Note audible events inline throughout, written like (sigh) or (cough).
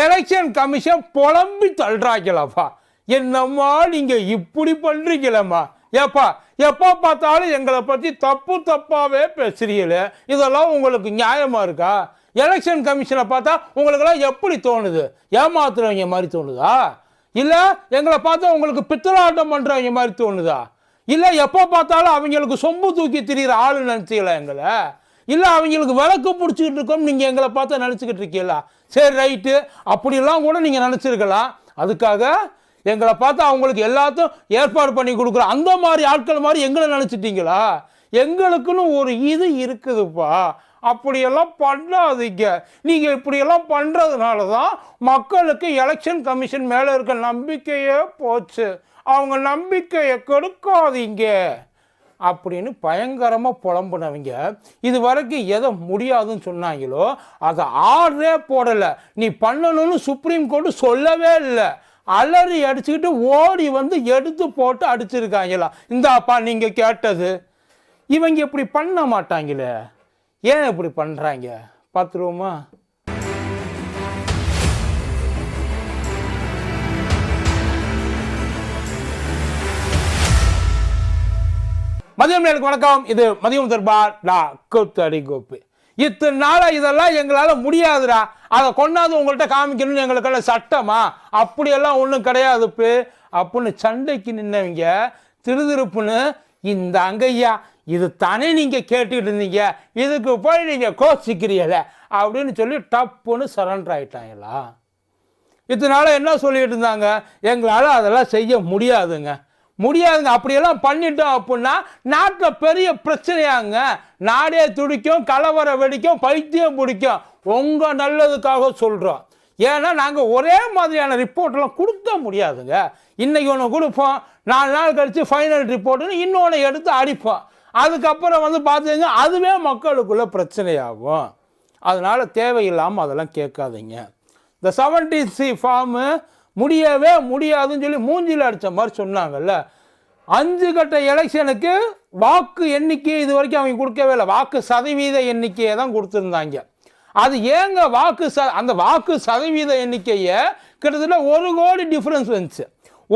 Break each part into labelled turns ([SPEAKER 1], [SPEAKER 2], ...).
[SPEAKER 1] Election commission புலம்பி தள்ளுறாங்களப்பா. என்னம்மா நீங்க இப்படி பண்றீங்களம்மா. ஏப்பா எப்போ பார்த்தாலும் எங்களை பற்றி தப்பு தப்பாகவே பேசுறீங்களே. இதெல்லாம் உங்களுக்கு நியாயமாக இருக்கா? எலெக்ஷன் கமிஷனை பார்த்தா உங்களுக்கெல்லாம் எப்படி தோணுது? ஏமாத்துறவங்க மாதிரி தோணுதா? இல்லை எங்களை பார்த்தா உங்களுக்கு பித்தலாட்டம் பண்ணுறவங்க மாதிரி தோணுதா? இல்லை எப்போ பார்த்தாலும் அவங்களுக்கு சொம்பு தூக்கி திரியிற ஆளு நினச்சிக்கல எங்களை? இல்லை அவங்களுக்கு விளக்கு பிடிச்சிக்கிட்டு இருக்கோம் நீங்கள் எங்களை பார்த்து நினச்சிக்கிட்டு இருக்கீங்களா? சரி ரைட்டு அப்படிலாம் கூட நீங்கள் நினச்சிருக்கலாம் அதுக்காக எங்களை பார்த்து அவங்களுக்கு எல்லாத்தையும் ஏற்பாடு பண்ணி கொடுக்குறோம் அந்த மாதிரி ஆட்கள் மாதிரி எங்களை நினச்சிட்டிங்களா? எங்களுக்குன்னு ஒரு இது இருக்குதுப்பா. அப்படியெல்லாம் பண்ணாதீங்க. நீங்கள் இப்படியெல்லாம் பண்ணுறதுனால தான் மக்களுக்கு எலெக்ஷன் கமிஷன் மேலே இருக்க நம்பிக்கையே போச்சு. அவங்க நம்பிக்கையை கெடுக்காதீங்க. அப்படின்னு பயங்கரமாக புலம்புனவங்க இது வரைக்கும் எதை முடியாதுன்னு சொன்னாங்களோ அதை ஆர்டரே போடலை. நீ பண்ணணும்னு சுப்ரீம் கோர்ட்டு சொல்லவே இல்லை. அலறி அடிச்சுக்கிட்டு ஓடி வந்து எடுத்து போட்டு அடிச்சிருக்காங்களா. இந்தாப்பா நீங்கள் கேட்டது. இவங்க இப்படி பண்ண மாட்டாங்களே. ஏன் இப்படி பண்ணுறாங்க பார்த்துருவோமா? மதியம் நேருக்கு வணக்கம். இது மதியம் தர்பார் டா கூத்தடி கோப்பு. இத்தனை நாளாக இதெல்லாம் எங்களால் முடியாதுடா. அதை கொண்டாந்து உங்கள்கிட்ட காமிக்கணும்னு எங்களுக்கெல்லாம் சட்டமா? அப்படியெல்லாம் ஒன்றும் கிடையாதுப்பு. அப்படின்னு சண்டைக்கு நின்னவங்க திருதிருப்புன்னு இந்த அங்கையா இது தானே நீங்கள் கேட்டுக்கிட்டு இருந்தீங்க. இதுக்கு போய் நீங்கள் கோச்சிக்கிறீங்கள. அப்படின்னு சொல்லி டப்புன்னு சரண்டர் ஆகிட்டாங்களா இதனால என்ன சொல்லிட்டு இருந்தாங்க? எங்களால் அதெல்லாம் செய்ய முடியாதுங்க. முடியாதுங்க. அப்படியெல்லாம் பண்ணிட்டோம் அப்படின்னா நாட்டில் பெரிய பிரச்சனையாங்க. நாடே துடிக்கும் கலவரம் வெடிக்கும் பைத்தியம் பிடிக்கும். உங்கள் நல்லதுக்காக சொல்கிறோம் ஏன்னா நாங்கள் ஒரே மாதிரியான ரிப்போர்ட்லாம் கொடுக்க முடியாதுங்க. இன்றைக்கி ஒன்று கொடுப்போம் நாலு நாள் கழித்து ஃபைனல் ரிப்போர்ட்டுன்னு இன்னொன்று எடுத்து அடிப்போம். அதுக்கப்புறம் வந்து பார்த்தீங்க அதுவே மக்களுக்குள்ள பிரச்சனையாகும். அதனால் தேவையில்லாமல் அதெல்லாம் கேட்காதீங்க. இந்த செவன்டி சி ஃபார்மு முடியவே முடியாதுன்னு சொல்லி மூஞ்சில் அடித்த மாதிரி சொன்னாங்கல்ல. அஞ்சு கட்ட எலெக்ஷனுக்கு வாக்கு எண்ணிக்கை இது வரைக்கும் அவங்க கொடுக்கவே இல்லை. வாக்கு சதவீத எண்ணிக்கையை தான் கொடுத்துருந்தாங்க. அது ஏங்க வாக்கு ச அந்த வாக்கு சதவீத எண்ணிக்கையை கிட்டத்தட்ட ஒரு கோடி டிஃப்ரென்ஸ் வந்துச்சு.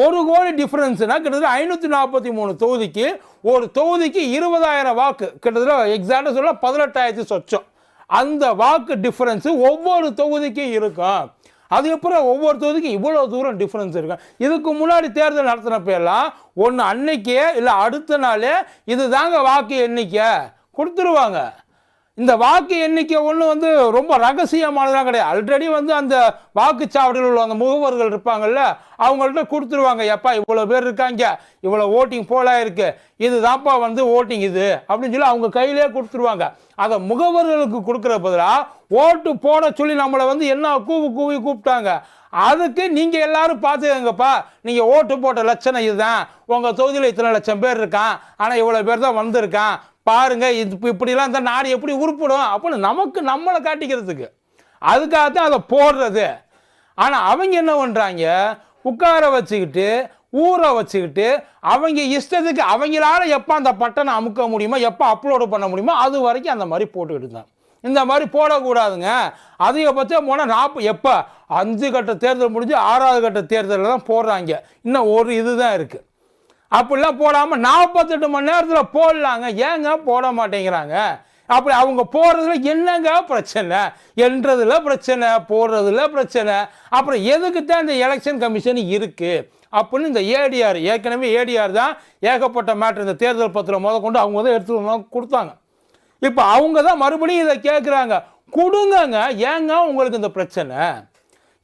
[SPEAKER 1] ஒரு கோடி டிஃப்ரென்ஸ்னால் கிட்டத்தட்ட ஐநூற்றி நாற்பத்தி மூணு தொகுதிக்கு ஒரு தொகுதிக்கு இருபதாயிரம் வாக்கு. கிட்டத்தட்ட எக்ஸாக்டாக சொல்ல பதினெட்டாயிரத்தி சொச்சம். அந்த வாக்கு டிஃப்ரென்ஸு ஒவ்வொரு தொகுதிக்கும் இருக்கும் அதுக்கப்புறம் ஒவ்வொரு தொகுதிக்கும் இவ்வளோ தூரம் டிஃப்ரென்ஸ் இருக்கும் இதுக்கு முன்னாடி தேர்தல் நடத்தினப்ப எல்லாம் ஒன்று அன்னைக்கே இல்லை அடுத்த நாளே இது தாங்க வாக்கு எண்ணிக்கை. கொடுத்துருவாங்க. இந்த வாக்கு எண்ணிக்கை ஒன்று வந்து ரொம்ப ரகசியமானதெல்லாம் கிடையாது. ஆல்ரெடி வந்து அந்த வாக்குச்சாவடியில் உள்ள அந்த முகவர்கள் இருப்பாங்கல்ல அவங்கள்ட்ட கொடுத்துருவாங்க. எப்பா இவ்வளோ பேர் இருக்காங்க. இவ்வளோ ஓட்டிங் போலாக இருக்கு இதுதான்ப்பா வந்து ஓட்டிங் இது. அப்படின்னு சொல்லி அவங்க கையிலே கொடுத்துருவாங்க. அதை முகவர்களுக்கு கொடுக்குற பதிலாக ஓட்டு போட சொல்லி நம்மளை வந்து என்ன கூவி கூவி கூப்பிட்டாங்க. அதுக்கு நீங்கள் எல்லாரும் பார்த்துக்கங்கப்பா. நீங்கள் ஓட்டு போட்ட லட்சணம் இதுதான். உங்கள் தொகுதியில் இத்தனை லட்சம் பேர் இருக்கான். ஆனால் இவ்வளோ பேர் தான் வந்திருக்கான். பாருங்க இது இப்படிலாம் இந்த நாடு எப்படி உருப்பிடும்? அப்படின்னு நமக்கு நம்மளை காட்டிக்கிறதுக்கு. அதுக்காக தான் அதை போடுறது. ஆனால் அவங்க என்ன பண்ணுறாங்க உட்கார வச்சுக்கிட்டு ஊற வச்சுக்கிட்டு அவங்க இஷ்டத்துக்கு அவங்களால எப்போ அந்த பட்டனை அமுக்க முடியுமோ எப்போ அப்லோடு பண்ண முடியுமோ அது வரைக்கும் அந்த மாதிரி போட்டுக்கிட்டு இருந்தாங்க. இந்த மாதிரி போடக்கூடாதுங்க. அதிகபட்சம் போனால் நாற்பது எப்போ? அஞ்சு கட்ட தேர்தல் முடிஞ்சு ஆறாவது கட்ட தேர்தலில் தான் போடுறாங்க. இன்னும் ஒரு இதுதான் இருக்குது அப்படிலாம் போடாமல் நாற்பத்தெட்டு மணி நேரத்தில் போடலாங்க. ஏங்க போட மாட்டேங்கிறாங்க? அப்படி அவங்க போடுறதுல என்னங்க பிரச்சனை? என்றதுல பிரச்சனை போடுறதுல பிரச்சனை. அப்புறம் எதுக்கு தான் இந்த எலெக்ஷன் கமிஷன் இருக்குது அப்படின்னு இந்த ஏடிஆர் ஏற்கனவே ஏடிஆர் தான் ஏகப்பட்ட மேட்ரு இந்த தேர்தல் பத்திரம் முத கொண்டு அவங்க தான் எடுத்து கொடுத்தாங்க. இப்போ அவங்க தான் மறுபடியும் இதை கேட்குறாங்க கொடுங்கங்க. ஏங்க உங்களுக்கு இந்த பிரச்சனை?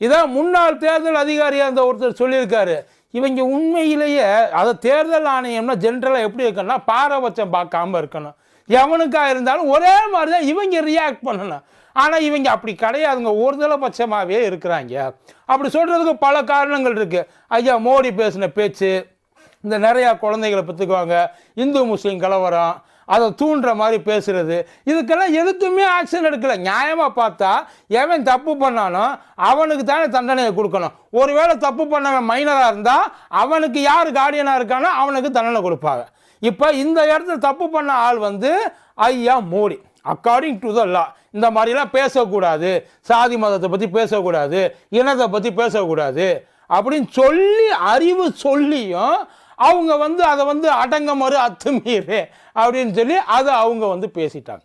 [SPEAKER 1] இதான் முன்னாள் தேர்தல் அதிகாரியாக இருந்த ஒருத்தர் சொல்லியிருக்காரு. இவங்க உண்மையிலேயே அதை தேர்தல் ஆணையம்னா ஜென்ரலாக எப்படி இருக்கணும்னா பாரபட்சம் பார்க்காம இருக்கணும். எவனுக்காக இருந்தாலும் ஒரே மாதிரி தான் இவங்க ரியாக்ட் பண்ணணும். ஆனால் இவங்க அப்படி கிடையாதுங்க. ஒருதலை பட்சமாகவே இருக்கிறாங்க. அப்படி சொல்கிறதுக்கு பல காரணங்கள் இருக்குது ஐயா மோடி பேசின பேச்சு இந்த நிறையா குழந்தைகளை பெற்றுக்குவாங்க. இந்து முஸ்லீம் கலவரம் அதை தூண்டுற மாதிரி பேசுகிறது இதுக்கெல்லாம் எதுக்குமே ஆக்ஷன் எடுக்கல. நியாயமாக பார்த்தா எவன் தப்பு பண்ணானோ அவனுக்கு தானே தண்டனையை கொடுக்கணும். ஒருவேளை தப்பு பண்ணவன் மைனராக இருந்தால் அவனுக்கு யார் கார்டியனாக இருக்கானோ அவனுக்கு தண்டனை கொடுப்பாங்க. இப்போ இந்த இடத்துல தப்பு பண்ண ஆள் வந்து ஐயா Modi. According to the law இந்த மாதிரிலாம் பேசக்கூடாது. சாதி மதத்தை பற்றி பேசக்கூடாது. இனத்தை பற்றி பேசக்கூடாது. அப்படின்னு சொல்லி அறிவு சொல்லியும் அவங்க வந்து அதை வந்து அடங்க மறு அத்துமீறு அப்படின்னு சொல்லி அதை அவங்க வந்து பேசிட்டாங்க.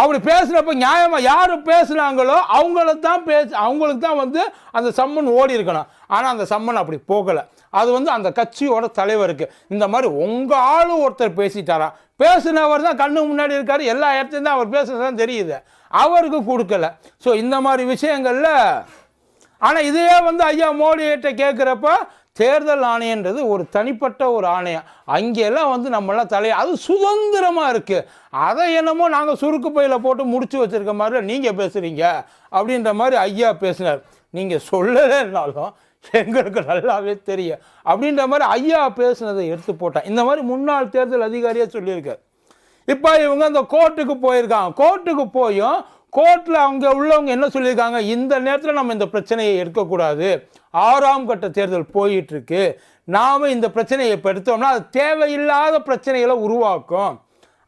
[SPEAKER 1] அப்படி பேசுகிறப்ப நியாயமாக யார் பேசுனாங்களோ அவங்கள தான் பேச அவங்களுக்கு தான் வந்து அந்த சம்மன் ஓடி இருக்கணும். ஆனால் அந்த சம்மன் அப்படி போகலை. அது வந்து அந்த கட்சியோட தலைவருக்கு. இந்த மாதிரி உங்கள் ஆளும் ஒருத்தர் பேசிட்டாரா? பேசினவர் தான் கண்ணு முன்னாடி இருக்கார். எல்லா இடத்துலையும் தான் அவர் பேசுனது தெரியுது. அவருக்கு கொடுக்கல. ஸோ இந்த மாதிரி விஷயங்களில் ஆனால் இதையே வந்து ஐயா மோடிகிட்ட கேட்குறப்ப தேர்தல் ஆணையன்றது ஒரு தனிப்பட்ட ஒரு ஆணையம். அங்கெல்லாம் வந்து நம்மளாம் தலை அது சுதந்திரமாக இருக்குது அதை என்னமோ நாங்கள் சுருக்கு பையில் போட்டு முடிச்சு வச்சிருக்க மாதிரி நீங்கள் பேசுகிறீங்க அப்படின்ற மாதிரி ஐயா பேசினார். நீங்கள் சொல்லலைன்னாலும் எங்களுக்கு நல்லாவே தெரியும் அப்படின்ற மாதிரி ஐயா பேசுனதை எடுத்து போட்டேன். இந்த மாதிரி முன்னாள் தேர்தல் அதிகாரியாக சொல்லியிருக்கார். இப்போ இவங்க அந்த கோர்ட்டுக்கு போயிருக்காங்க. கோர்ட்டுக்கு போயும் கோர்ட்டில் அவங்க உள்ளவங்க என்ன சொல்லியிருக்காங்க? இந்த நேரத்தில் நம்ம இந்த பிரச்சனையை எடுக்கக்கூடாது. ஆறாம் கட்ட தேர்தல் போயிட்டுருக்கு. நாம் இந்த பிரச்சனையை இப்போ எடுத்தோம்னா அது தேவையில்லாத பிரச்சனைகளை உருவாக்கும்.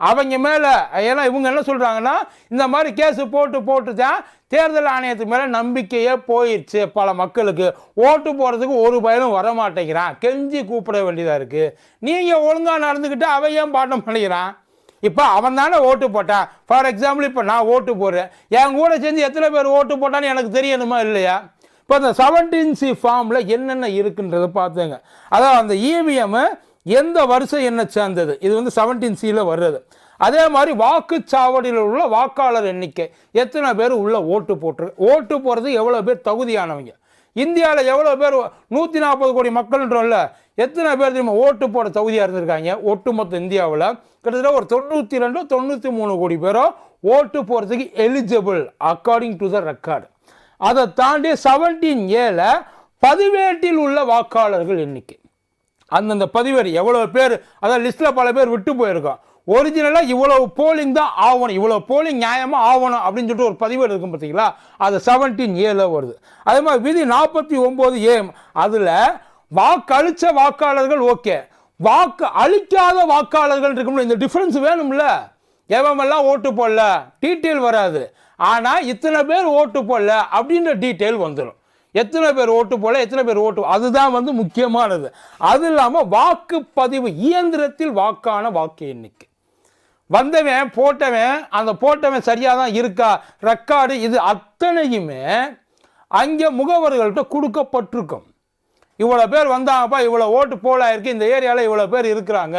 [SPEAKER 1] அவங்க மேலே ஏன்னா இவங்க என்ன சொல்கிறாங்கன்னா இந்த மாதிரி கேஸு போட்டு போட்டு தான் தேர்தல் ஆணையத்துக்கு மேலே நம்பிக்கையே போயிடுச்சு பல மக்களுக்கு. ஓட்டு போகிறதுக்கு ஒரு பயனும் வர மாட்டேங்கிறான் கெஞ்சி கூப்பிட வேண்டியதாக இருக்குது நீங்கள் ஒழுங்காக நடந்துக்கிட்டு அவன் ஏன் பாட்டம் பண்ணிக்கிறான்? இப்போ அவன் தானே ஓட்டு போட்டான் ஃபார் எக்ஸாம்பிள் இப்போ நான் ஓட்டு போடுறேன். என் கூட சேர்ந்து எத்தனை பேர் ஓட்டு போட்டான்னு எனக்கு தெரியணுமா இல்லையா? இப்போ அந்த செவன்டீன் சி ஃபார்மில் என்னென்ன இருக்குன்றதை பார்த்துங்க. அதான் அந்த இவிஎம் எந்த வருஷம் என்ன சேர்ந்தது? இது வந்து செவன்டீன் சியில் வர்றது. அதே மாதிரி வாக்குச்சாவடியில் உள்ள வாக்காளர் எண்ணிக்கை. எத்தனை பேர் உள்ள ஓட்டு போட்டு ஓட்டு போடுறது எவ்வளோ பேர் தகுதியானவங்க? இந்தியாவில் எவ்வளோ பேர் நூற்றி நாற்பது கோடி மக்கள்ன்றோம்ல எத்தனை பேர் தெரியுமா ஓட்டு போட தகுதியாக இருந்திருக்காங்க? ஒட்டுமொத்த இந்தியாவில் கிட்டத்தட்ட ஒரு தொண்ணூற்றி ரெண்டு தொண்ணூற்றி மூணு கோடி பேரோ ஓட்டு போகிறதுக்கு eligible according to the record அதை தாண்டி செவன்டீன் ஏல பதிவேட்டில் உள்ள வாக்காளர்கள் எண்ணிக்கை. அந்தந்த பதிவேடு எவ்வளோ பேர் அதான் லிஸ்ட்டில் பல பேர் விட்டு போயிருக்கோம். ஒரிஜினலாக இவ்வளவு போலிங் தான் ஆகணும். இவ்வளோ போலிங் நியாயமாக ஆகணும் அப்படின்னு சொல்லிட்டு ஒரு பதிவேடு இருக்கும் பார்த்தீங்களா? அது செவன்டீன் ஏல வருது. அதே மாதிரி விதி நாற்பத்தி ஒம்பது ஏம் அதில் வாக்களித்த வாக்காளர்கள் ஓகே வாக்கு அளிக்காத வாக்காளர்கள் இருக்கும்ல இந்த டிஃப்ரென்ஸ் வேணும்ல? எவமெல்லாம் ஓட்டு போடல? டீட்டெயில் வராது. ஆனால் இத்தனை பேர் ஓட்டு போடல அப்படின்ற டீட்டெயில் வந்துடும் எத்தனை பேர் ஓட்டு போல எத்தனை பேர் ஓட்டு அதுதான் வந்து முக்கியமானது. அது இல்லாமல் வாக்குப்பதிவு இயந்திரத்தில் வாக்கான வாக்கு எண்ணிக்கை. வந்தவன் போட்டவன் அந்த போட்டவன் சரியாக தான் இருக்கா? ரெக்கார்டு இது அத்தனையுமே அங்கே முகவர்கள்ட்ட கொடுக்கப்பட்டிருக்கும். இவ்வளோ பேர் வந்தாங்கப்பா இவ்வளோ ஓட்டு போல இந்த ஏரியாவில் இவ்வளோ பேர் இருக்கிறாங்க.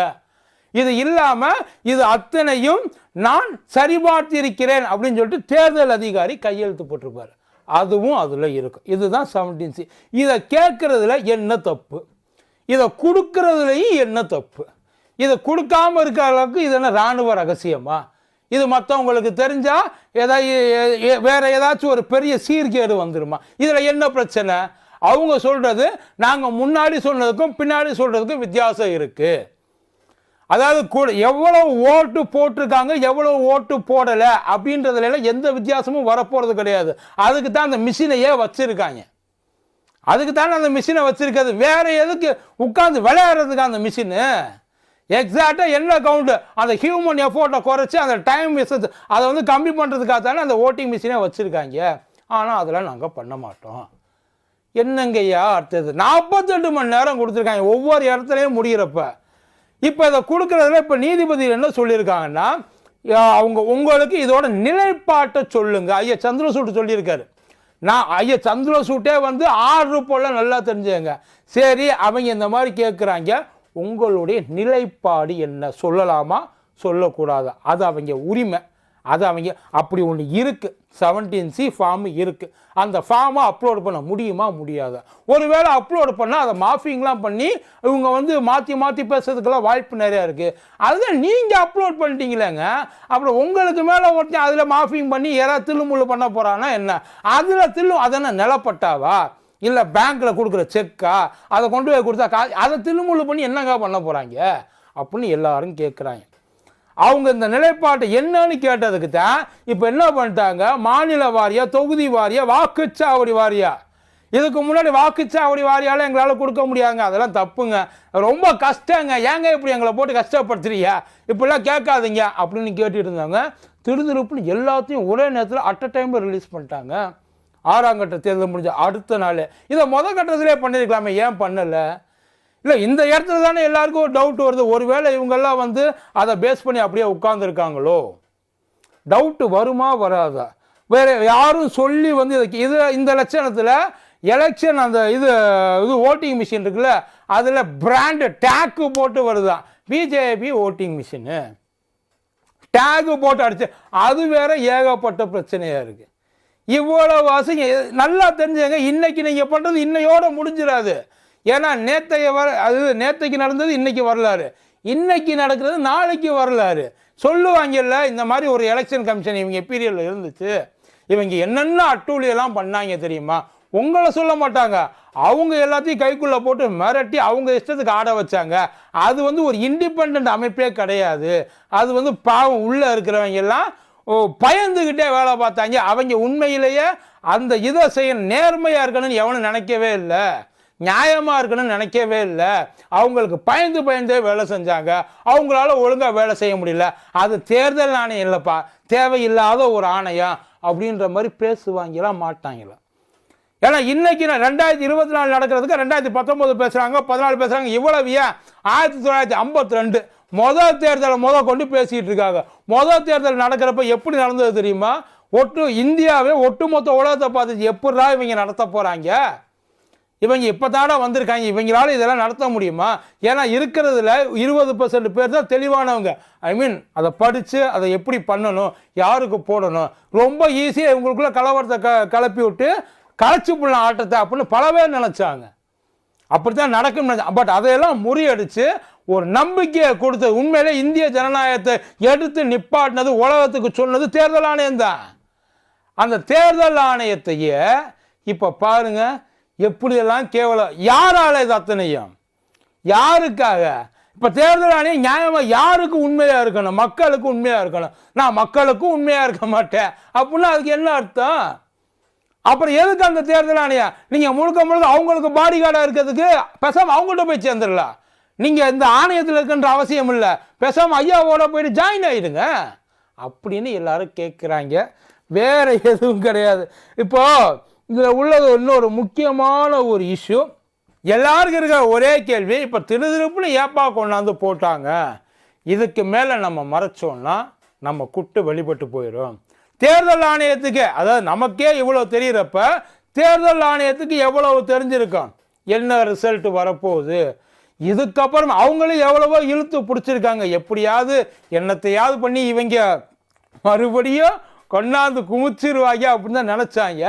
[SPEAKER 1] இது இல்லாமல் இது அத்தனையும் நான் சரிபார்த்திருக்கிறேன் அப்படின்னு சொல்லிட்டு தேர்தல் அதிகாரி கையெழுத்து போட்டிருப்பார். அதுவும் அதில் இருக்கும். இதுதான் செவன்டீன் சி இதை கேட்குறதுல என்ன தப்பு? இதை கொடுக்கறதுலையும் என்ன தப்பு? இதை கொடுக்காம இருக்கிற அளவுக்கு இது என்ன இராணுவ ரகசியமா? இது மற்றவங்களுக்கு தெரிஞ்சால் ஏதாவது வேற ஏதாச்சும் ஒரு பெரிய சீர்கேடு வந்துருமா? இதில் என்ன பிரச்சனை? அவங்க சொல்கிறது நாங்கள் முன்னாடி சொன்னதுக்கும் பின்னாடி சொல்கிறதுக்கும் வித்தியாசம் இருக்குது அதாவது கூட எவ்வளவு ஓட்டு போட்டிருக்காங்க எவ்வளோ ஓட்டு போடலை அப்படின்றதுல எந்த வித்தியாசமும் வரப்போகிறது கிடையாது. அதுக்கு தான் அந்த மிஷினையே வச்சுருக்காங்க. அதுக்கு தானே அந்த மிஷினை வச்சுருக்காது. வேறு எதுக்கு உட்காந்து விளையாடுறதுக்கு அந்த மிஷினு? எக்ஸாக்டாக என்ன கவுண்ட் அந்த ஹியூமன் எஃபோர்ட்டை குறைச்சி அந்த டைம் அதை வந்து கம்மி பண்ணுறதுக்காக தானே அந்த ஓட்டிங் மிஷினே வச்சுருக்காங்க. ஆனால் அதெல்லாம் நாங்கள் பண்ண மாட்டோம். என்னங்கய்யா அடுத்தது நாற்பத்தெட்டு மணி நேரம் கொடுத்துருக்காங்க. ஒவ்வொரு இடத்துலையும் முடிகிறப்ப இப்போ இதை கொடுக்குறதுல இப்போ நீதிபதி என்ன சொல்லியிருக்காங்கன்னா அவங்க உங்களுக்கு இதோட நிலைப்பாட்டை சொல்லுங்கள் ஐயா சந்திரசூட் சொல்லியிருக்காரு. நான் ஐயா சந்திரசூட்டே வந்து ஆர்டர் போல நல்லா தெரிஞ்சுங்க சரி அவங்க இந்த மாதிரி கேட்குறாங்க உங்களுடைய நிலைப்பாடு என்ன? சொல்லலாமா? சொல்லக்கூடாது. அது அவங்க உரிமை. அது அவங்க அப்படி ஒன்று இருக்குது செவன்டீன் சி ஃபார்ம் இருக்குது அந்த ஃபார்மை அப்லோட் பண்ண முடியுமா? முடியாது. ஒருவேளை அப்லோடு பண்ணால் அதை மாஃபிங்லாம் பண்ணி இவங்க வந்து மாற்றி மாற்றி பேசுறதுக்கெல்லாம் வாய்ப்பு நிறையா இருக்குது அதுதான் நீங்கள் அப்லோட் பண்ணிட்டீங்களேங்க. அப்புறம் உங்களுக்கு மேலே ஒருத்தன் அதில் மாஃபிங் பண்ணி யாராவது தில்லுமுள்ளு பண்ண போகிறான்னா என்ன? அதில் தில்லு அதென்ன நிலப்பட்டாவா? இல்லை பேங்க்கில் கொடுக்குற செக்கா அதை கொண்டு போய் கொடுத்தா கா அதை திருமுழு பண்ணி என்னங்க பண்ண போகிறாங்க அப்படின்னு எல்லாரும் கேட்குறாங்க அவங்க இந்த நிலைப்பாட்டை என்னன்னு கேட்டதுக்கு தான் இப்போ என்ன பண்ணிட்டாங்க? மாநில வாரியா தொகுதி வாரியா வாக்குச்சாவடி வாரியா? இதுக்கு முன்னாடி வாக்குச்சாவடி வாரியால் எங்களால் கொடுக்க முடியாதுங்க. அதெல்லாம் தப்புங்க. ரொம்ப கஷ்டங்க. ஏங்க இப்படி எங்களை போட்டு கஷ்டப்படுத்துறீங்க? இப்படிலாம் கேட்காதீங்க. அப்படின்னு கேட்டுட்டு இருந்தாங்க. திருதிருப்புன்னு எல்லாத்தையும் ஒரே நேரத்தில் அட் அ டைமில் ரிலீஸ் பண்ணிட்டாங்க. ஆறாம் கட்ட தேர்தல் முடிஞ்ச அடுத்த நாள். இதை முத கட்டத்திலே பண்ணியிருக்கலாமே ஏன் பண்ணலை? இல்லை இந்த இடத்துல தானே எல்லாருக்கும் ஒரு டவுட் வருது. ஒருவேளை இவங்கெல்லாம் வந்து அதை பேஸ் பண்ணி அப்படியே உட்காந்துருக்காங்களோ டவுட்டு வருமா வராதா? வேறு யாரும் சொல்லி வந்து இதுக்கு இது இந்த லட்சணத்தில் எலெக்ஷன் அந்த இது இது ஓட்டிங் மிஷின் இருக்குல்ல அதில் பிராண்டு டேக்கு போட்டு வருதான் பிஜேபி ஓட்டிங் மிஷினு டேகு போட்டு அடிச்சு அது வேற ஏகப்பட்ட பிரச்சனையாக இருக்குது இவ்வளவு வாசிங்க நல்லா தெரிஞ்சுங்க இன்னைக்கு நீங்கள் பண்ணுறது இன்னையோட முடிஞ்சிடாது. ஏன்னா நேத்தைய வர அது நேத்தைக்கு நடந்தது இன்னைக்கு வரலாறு. இன்னைக்கு நடக்கிறது நாளைக்கு வரலாறு. சொல்லுவாங்கல்ல இந்த மாதிரி ஒரு எலெக்ஷன் கமிஷன் இவங்க பீரியடில் இருந்துச்சு. இவங்க என்னென்ன அட்டூழியெல்லாம் பண்ணாங்க தெரியுமா? உங்களை சொல்ல மாட்டாங்க. அவங்க எல்லாத்தையும் கைக்குள்ளே போட்டு மிரட்டி அவங்க இஷ்டத்துக்கு ஆட வச்சாங்க. அது வந்து ஒரு இண்டிபெண்ட் அமைப்பே கிடையாது. அது வந்து பாவம் உள்ளே இருக்கிறவங்க எல்லாம் பயந்துக்கிட்டே வேலை பார்த்தாங்க. அவங்க உண்மையிலேயே அந்த இதை செய்ய நேர்மையாக இருக்கணும்னு எவனும் நினைக்கவே இல்லை. நியாயமாக இருக்கணும்னு நினைக்கவே இல்லை. அவங்களுக்கு பயந்து பயந்தே வேலை செஞ்சாங்க. அவங்களால ஒழுங்காக வேலை செய்ய முடியல. அது தேர்தல் ஆணையம் இல்லைப்பா. தேவையில்லாத ஒரு ஆணையம் அப்படின்ற மாதிரி பேசுவாங்களா மாட்டாங்களா? ஏன்னா இன்னைக்கு நான் ரெண்டாயிரத்தி இருபத்தி நாலு நடக்கிறதுக்கு ரெண்டாயிரத்தி பத்தொம்போது பேசுகிறாங்க பதினாலு பேசுகிறாங்க இவ்வளவு ஏன்? ஆயிரத்தி தொள்ளாயிரத்தி ஐம்பத்தி ரெண்டு. மொதல் தேர்தலை முத கொண்டு பேசிகிட்டு இருக்காங்க. மொதல் தேர்தல் நடக்கிறப்ப எப்படி நடந்தது தெரியுமா? ஒட்டு இந்தியாவே ஒட்டுமொத்த உலகத்தை பார்த்து எப்படிடா இவங்க நடத்த போகிறாங்க இவங்க இப்போ தானே வந்திருக்காங்க. இவங்களால இதெல்லாம் நடத்த முடியுமா? ஏன்னா இருக்கிறதுல இருபது பர்சன்ட் பேர் தான் தெளிவானவங்க. ஐ மீன் அதை படித்து அதை எப்படி பண்ணணும்? யாருக்கு போடணும்? ரொம்ப ஈஸியாக இவங்களுக்குள்ள கலவரத்தை க கலப்பி விட்டு களைச்சி புள்ள ஆட்டத்தை அப்படின்னு பல பேர் நினச்சாங்க. அப்படித்தான் நடக்கும் பட் அதையெல்லாம் முறியடித்து ஒரு நம்பிக்கையை கொடுத்தது உண்மையிலே இந்திய ஜனநாயகத்தை எடுத்து நிப்பாட்டினது உலகத்துக்கு சொன்னது தேர்தல் ஆணையம் தான். அந்த தேர்தல் ஆணையத்தையே இப்போ பாருங்க எப்படியெல்லாம் கேவலம் யாரால இது அத்தனையும்? யாருக்காக? இப்போ தேர்தல் ஆணையம் நியாயமாக யாருக்கு உண்மையாக இருக்கணும்? மக்களுக்கு உண்மையாக இருக்கணும். நான் மக்களுக்கும் உண்மையாக இருக்க மாட்டேன். அப்படின்னா அதுக்கு என்ன அர்த்தம்? அப்புறம் எதுக்கு அந்த தேர்தல் ஆணையம்? நீங்கள் முழுக்க முழுக்க அவங்களுக்கு பாடி கார்டாக இருக்கிறதுக்கு பேசாமல் அவங்கள்ட்ட போய் சேர்ந்துடலாம். நீங்கள் இந்த ஆணையத்தில் இருக்கின்ற அவசியம் இல்லை. பேசாமல் ஐயாவோட போயிட்டு ஜாயின் ஆகிடுங்க அப்படின்னு எல்லாரும் கேட்குறாங்க வேறு எதுவும் கிடையாது. இப்போ இதில் உள்ளது இன்னொரு முக்கியமான ஒரு இஷ்யூ எல்லாருக்கும் இருக்கிற ஒரே கேள்வி இப்போ திருதிருப்புன்னு ஏப்பா கொண்டாந்து போட்டாங்க. இதுக்கு மேலே நம்ம மறைச்சோம்னா நம்ம குட்டு வெளிப்பட்டு போயிடும் தேர்தல் ஆணையத்துக்கு அதாவது நமக்கே இவ்வளோ தெரிகிறப்ப தேர்தல் ஆணையத்துக்கு எவ்வளவு தெரிஞ்சிருக்கோம்? என்ன ரிசல்ட் வரப்போகுது? இதுக்கப்புறம் அவங்களும் எவ்வளவோ இழுத்து பிடிச்சிருக்காங்க. எப்படியாவது என்னத்தையாவது பண்ணி இவங்க மறுபடியும் கொண்டாந்து குமிச்சிருவாங்க அப்படின்னு தான் நினச்சாங்க.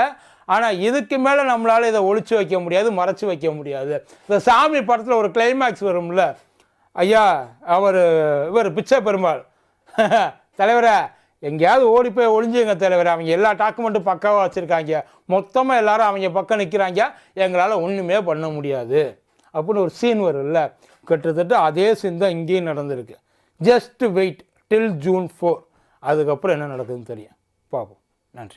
[SPEAKER 1] ஆனால் இதுக்கு மேலே நம்மளால் இதை ஒழிச்சு வைக்க முடியாது மறைச்சு வைக்க முடியாது. இந்த சாமி படத்தில் ஒரு கிளைமேக்ஸ் வரும்ல. ஐயா அவர் இவர் பிச்சை பெருமாள். (laughs) தலைவரை எங்கேயாவது ஓடி போய் ஒளிஞ்சுங்க தலைவர். அவங்க எல்லா டாக்குமெண்ட்டும் பக்காவாக வச்சுருக்காங்க. மொத்தமாக எல்லாரும் அவங்க பக்கம் நிற்கிறாங்க எங்களால் ஒன்றுமே பண்ண முடியாது. அப்படின்னு ஒரு சீன் வரும்ல. கிட்டத்தட்ட அதே சீன் தான் இங்கேயும் நடந்திருக்கு. Just wait till June four அதுக்கப்புறம் என்ன நடக்குதுன்னு தெரியும். பார்ப்போம். நன்றி.